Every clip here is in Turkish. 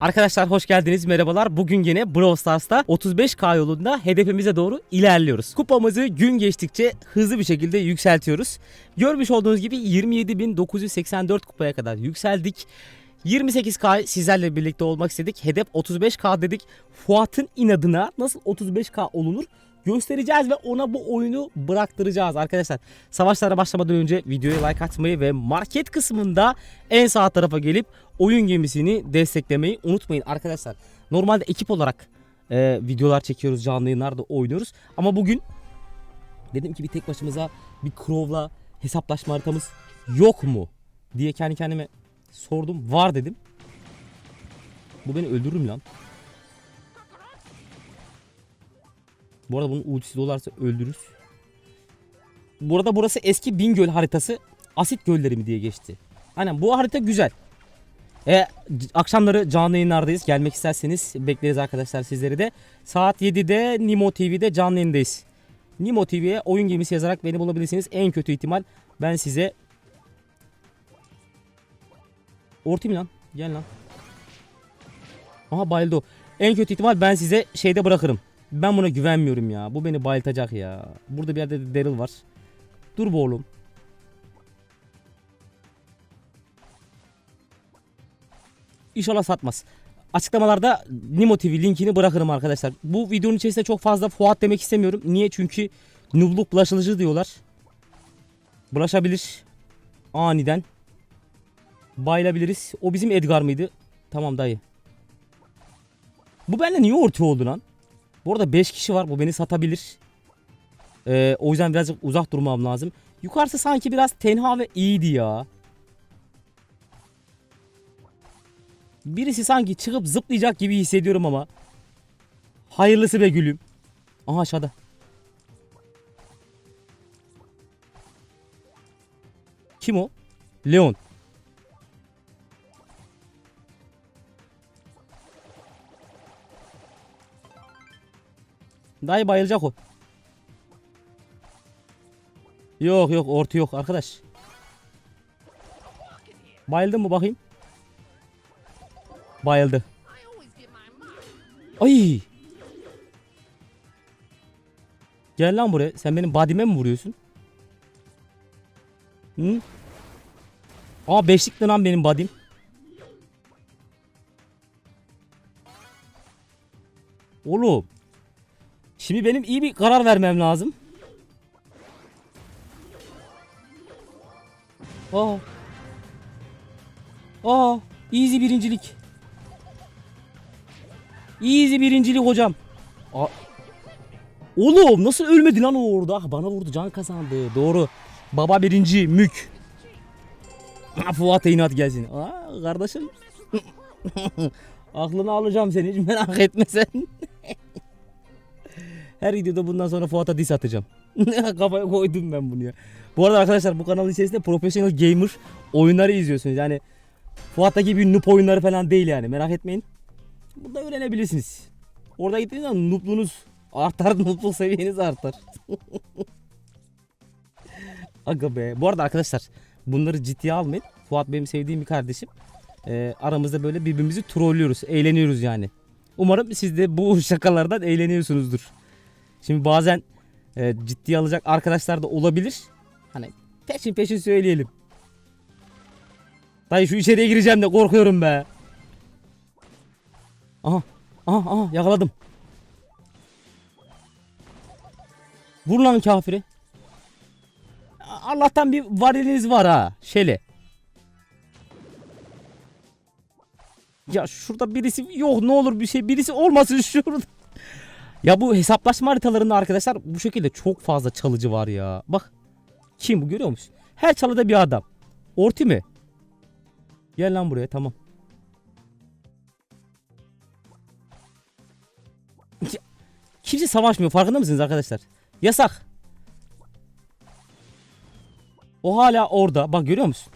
Arkadaşlar hoş geldiniz merhabalar. Bugün yine Brawl Stars'ta 35K yolunda hedefimize doğru ilerliyoruz. Kupamızı gün geçtikçe hızlı bir şekilde yükseltiyoruz. Görmüş olduğunuz gibi 27.984 kupaya kadar yükseldik. 28K sizlerle birlikte olmak istedik. Hedef 35K dedik. Fuat'ın inadına nasıl 35K olunur göstereceğiz ve ona bu oyunu bıraktıracağız arkadaşlar. Savaşlara başlamadan önce videoya like atmayı ve market kısmında en sağ tarafa gelip oyun gemisini desteklemeyi unutmayın arkadaşlar. Normalde ekip olarak e, videolar çekiyoruz, canlı yayınlarda oynuyoruz. Ama bugün dedim ki bir tek başımıza bir Crow'la hesaplaşma haritamız yok mu diye kendi kendime sordum. Var dedim. Bu beni öldürür mü lan? Bu arada bunun ultisi dolarsa öldürürüz. Bu arada burası eski Bingöl haritası. Asit gölleri mi diye geçti. Aynen bu harita güzel. E, akşamları canlı yayınlardayız. Gelmek isterseniz bekleriz arkadaşlar sizleri de. Saat 7'de Nimo TV'de canlı yayındayız. Nimo TV'ye oyun gemisi yazarak beni bulabilirsiniz. En kötü ihtimal ben size... Ortayım lan. Gel lan. Aha bayıldı o. En kötü ihtimal ben size şeyde bırakırım. Ben buna güvenmiyorum ya. Bu beni bayıltacak ya. Burada bir yerde de Daryl var. Dur be oğlum. İnşallah satmaz. Açıklamalarda Nimo TV linkini bırakırım arkadaşlar. Bu videonun içerisinde çok fazla Fuat demek istemiyorum. Niye? Çünkü nubluk bulaşılıcı diyorlar. Bulaşabilir. Aniden. Bayılabiliriz. O bizim Edgar mıydı? Tamam dayı. Bu benimle niye orta oldu lan? Bu arada 5 kişi var. Bu beni satabilir. Ee, o yüzden birazcık uzak durmam lazım. Yukarısı sanki biraz tenha ve iyiydi ya. Birisi sanki çıkıp zıplayacak gibi hissediyorum ama. Hayırlısı be gülüm. Aha aşağıda. Kim o? Leon. Dayı bayılacak o. Yok yok orta yok arkadaş. Bayıldın mı bakayım? Bayıldı. Ay. Gel lan buraya. Sen benim badime mi vuruyorsun? Hı? Aa beşlikti lan benim badim. Oğlum. Şimdi benim iyi bir karar vermem lazım. Aa. Aa, easy birincilik. Easy birincilik hocam. Aa. Oğlum nasıl ölmedi lan o orada? Ah, Bana vurdu can kazandı. Doğru. Baba birinci mük. Ah, Fuat inat gelsin. Aa kardeşim. Aklını alacağım seni hiç merak etme sen. Her videoda bundan sonra Fuat'a diss atacağım. Kafaya koydum ben bunu ya. Bu arada arkadaşlar bu kanalın içerisinde professional gamer oyunları izliyorsunuz. Yani Fuat'ta gibi noob oyunları falan değil yani. Merak etmeyin. Burada öğrenebilirsiniz. Orada gittiğiniz zaman noobluğunuz artar, noobluk seviyeniz artar. Aga be. Bu arada arkadaşlar bunları ciddiye almayın. Fuat benim sevdiğim bir kardeşim. Ee, aramızda böyle birbirimizi trollüyoruz. Eğleniyoruz yani. Umarım siz de bu şakalardan eğleniyorsunuzdur. Şimdi bazen e, ciddiye alacak arkadaşlar da olabilir. Hani peşin peşin söyleyelim. Dayı şu içeriye gireceğim de korkuyorum be. Aha. Aha aha yakaladım. Vur lan kafiri. Allah'tan bir variliniz var ha. Şeli. Ya şurada birisi yok ne olur bir şey birisi olmasın şurada. Ya bu hesaplaşma haritalarında arkadaşlar bu şekilde çok fazla çalıcı var ya. Bak. Kim bu görüyor musun? Her çalıda bir adam. Orti mi? Gel lan buraya tamam. Kimse savaşmıyor farkında mısınız arkadaşlar? Yasak. O hala orada. Bak görüyor musun?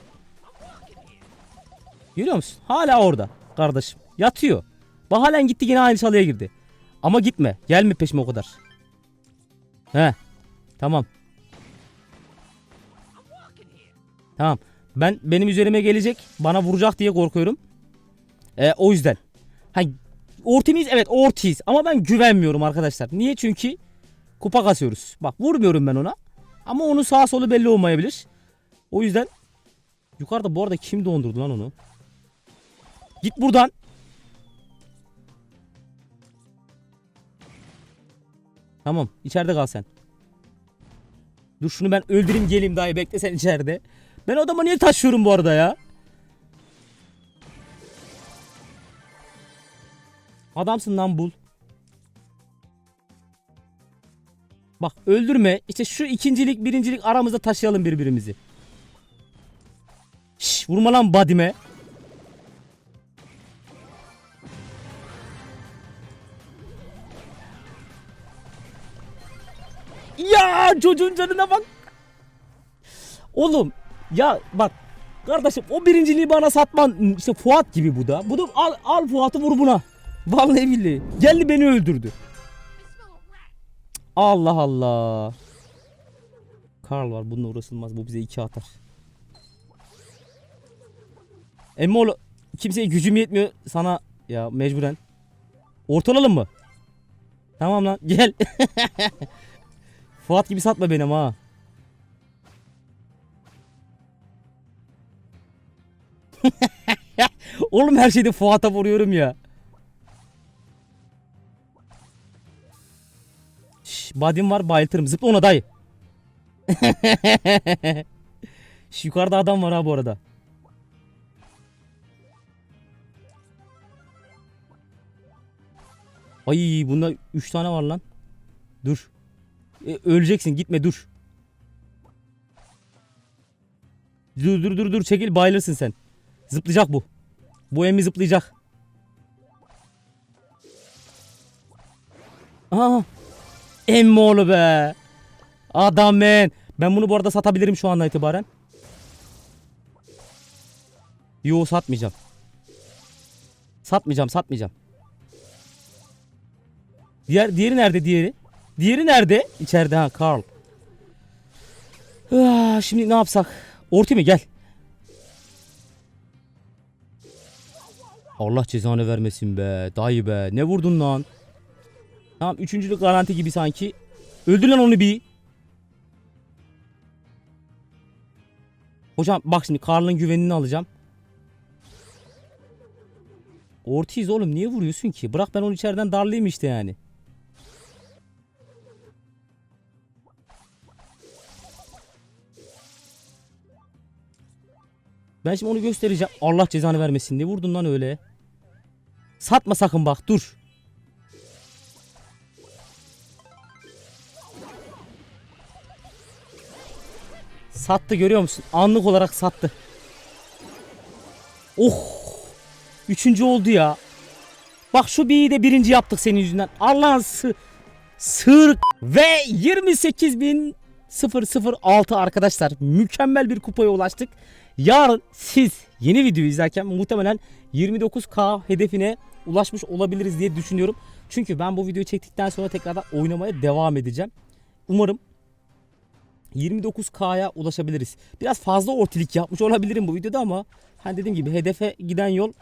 Görüyor musun? Hala orada kardeşim. Yatıyor. Bak halen gitti yine aynı çalıya girdi. Ama gitme. Gelme peşime o kadar. He. Tamam. Tamam. Ben benim üzerime gelecek. Bana vuracak diye korkuyorum. E, o yüzden. Ha, Ortiz evet Ortiz ama ben güvenmiyorum arkadaşlar. Niye? Çünkü kupa kasıyoruz. Bak vurmuyorum ben ona. Ama onun sağ solu belli olmayabilir. O yüzden yukarıda bu arada kim dondurdu lan onu? Git buradan. Tamam içeride kal sen. Dur şunu ben öldüreyim geleyim dayı bekle sen içeride. Ben adamı niye taşıyorum bu arada ya? Adamsın lan bul. Bak öldürme. İşte şu ikincilik birincilik aramızda taşıyalım birbirimizi. Şş, vurma lan badime. Ya çocuğun canına bak. Oğlum ya bak kardeşim o birinciliği bana satman işte Fuat gibi bu da. Bu da al, al Fuat'ı vur buna. Vallahi billahi. Geldi beni öldürdü. Allah Allah. Karl var bununla uğraşılmaz. Bu bize iki atar. Emmoğlu kimseye gücüm yetmiyor sana ya mecburen. Ortalalım mı? Tamam lan gel. Fuat gibi satma benim ha. Oğlum her şeyde Fuat'a vuruyorum ya. Şş, badim var bayıltırım. Zıpla ona dayı. Şş, yukarıda adam var ha bu arada. Ay bunda 3 tane var lan. Dur. E, öleceksin gitme dur. Dur dur dur dur çekil bayılırsın sen. Zıplayacak bu. Bu emmi zıplayacak. Aa. Emmi oğlu be. Adam ben. Ben bunu bu arada satabilirim şu andan itibaren. Yo satmayacağım. Satmayacağım satmayacağım. Diğer diğeri nerede diğeri? Diğeri nerede? İçeride ha Carl. Ah, şimdi ne yapsak? Orti mi gel. Allah cezanı vermesin be. Dayı be. Ne vurdun lan? Tamam üçüncülük garanti gibi sanki. Öldür lan onu bir. Hocam bak şimdi Karl'ın güvenini alacağım. Ortiz oğlum niye vuruyorsun ki? Bırak ben onu içeriden darlayayım işte yani. Ben şimdi onu göstereceğim. Allah cezanı vermesin. Ne vurdun lan öyle? Satma sakın bak dur. Sattı görüyor musun? Anlık olarak sattı. Oh. Üçüncü oldu ya. Bak şu bir de birinci yaptık senin yüzünden. Allah'ın sı sır ve 28.006 arkadaşlar. Mükemmel bir kupaya ulaştık. Yarın siz yeni videoyu izlerken muhtemelen 29k hedefine ulaşmış olabiliriz diye düşünüyorum. Çünkü ben bu videoyu çektikten sonra tekrardan oynamaya devam edeceğim. Umarım 29K'ya ulaşabiliriz. Biraz fazla ortilik yapmış olabilirim bu videoda ama hani dediğim gibi hedefe giden yol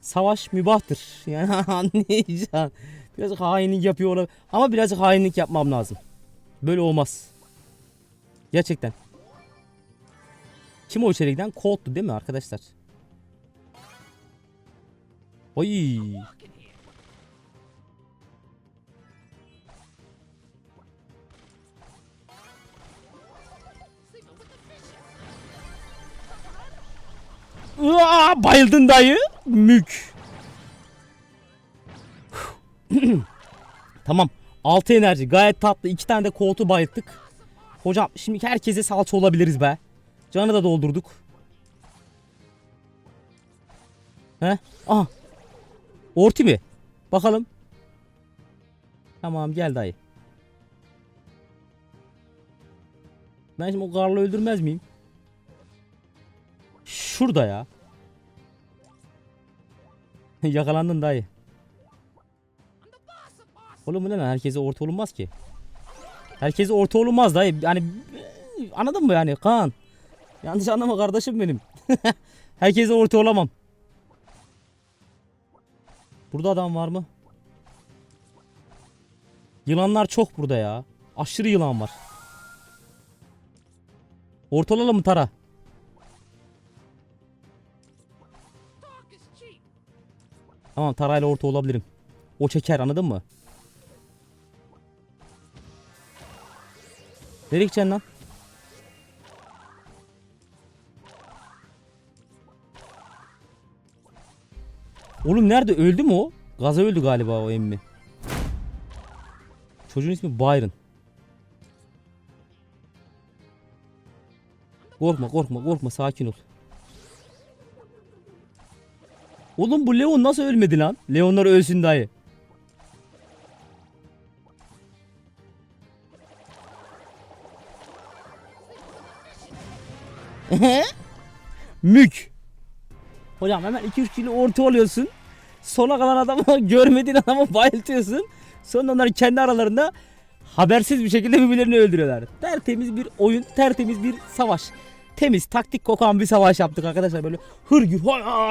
savaş mübahtır. Yani anlayacaksın. Biraz hainlik yapıyor olabilir. Ama biraz hainlik yapmam lazım. Böyle olmaz. Gerçekten. Kim o içeri giden? Colt'tu değil mi arkadaşlar? Oy. Aa, bayıldın dayı. Mük. tamam. 6 enerji gayet tatlı. 2 tane de koltuğu bayılttık. Hocam şimdi herkese salça olabiliriz be. Canı da doldurduk. He? Aha. Orti mi? Bakalım. Tamam gel dayı. Ben şimdi o garlı öldürmez miyim? Şurada ya. Yakalandın dayı. Oğlum bu ne lan? Herkese orta olunmaz ki. Herkese orta olunmaz dayı. Yani anladın mı yani Kaan? Yanlış anlama kardeşim benim. Herkese orta olamam. Burada adam var mı? Yılanlar çok burada ya. Aşırı yılan var. Ortalama mı Tara? Tamam Tara'yla orta olabilirim. O çeker anladın mı? Nereye gideceksin lan? Oğlum nerede öldü mü o? Gaza öldü galiba o emmi. Çocuğun ismi Byron. Korkma korkma korkma sakin ol. Oğlum bu Leon nasıl ölmedi lan? Leonlar ölsün dayı. Mük. Hocam hemen 2-3 kilo orta oluyorsun. Sona kalan adamı görmediğin adamı bayıltıyorsun. Sonra onlar kendi aralarında habersiz bir şekilde birbirlerini öldürüyorlar. Tertemiz bir oyun, tertemiz bir savaş. Temiz, taktik kokan bir savaş yaptık arkadaşlar. Böyle hırgür,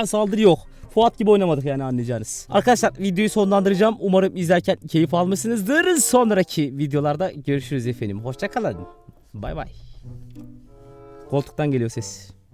saldırı yok. Fuat gibi oynamadık yani anlayacağınız. Arkadaşlar videoyu sonlandıracağım. Umarım izlerken keyif almışsınızdır. Sonraki videolarda görüşürüz efendim. Hoşçakalın. Bay bay. Koltuktan geliyor ses.